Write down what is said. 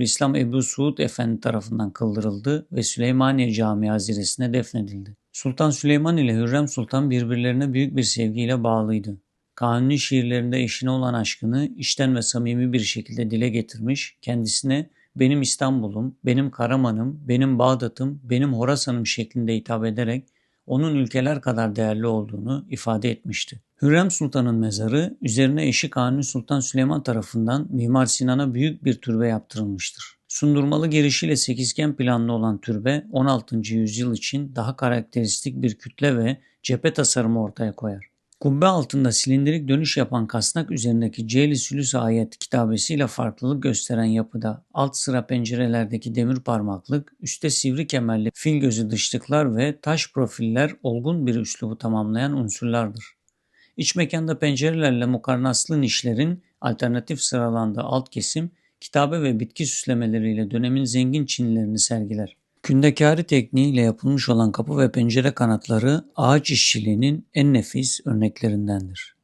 İslam Ebu Suud Efendi tarafından kıldırıldı ve Süleymaniye Camii haziresine defnedildi. Sultan Süleyman ile Hürrem Sultan birbirlerine büyük bir sevgiyle bağlıydı. Kanuni şiirlerinde eşine olan aşkını içten ve samimi bir şekilde dile getirmiş, kendisine benim İstanbul'um, benim Karaman'ım, benim Bağdat'ım, benim Horasan'ım şeklinde hitap ederek onun ülkeler kadar değerli olduğunu ifade etmişti. Hürrem Sultan'ın mezarı üzerine eşi Kanuni Sultan Süleyman tarafından Mimar Sinan'a büyük bir türbe yaptırılmıştır. Sundurmalı girişiyle sekizgen planlı olan türbe 16. yüzyıl için daha karakteristik bir kütle ve cephe tasarımı ortaya koyar. Kubbe altında silindirik dönüş yapan kasnak üzerindeki Ceyli Sülüs ayet kitabesiyle farklılık gösteren yapıda alt sıra pencerelerdeki demir parmaklık, üstte sivri kemerli fil gözü dışlıklar ve taş profiller olgun bir üslubu tamamlayan unsurlardır. İç mekanda pencerelerle mukarnaslı nişlerin alternatif sıralandığı alt kesim, kitabe ve bitki süslemeleriyle dönemin zengin Çinlilerini sergiler. Kündekari tekniğiyle yapılmış olan kapı ve pencere kanatları ağaç işçiliğinin en nefis örneklerindendir.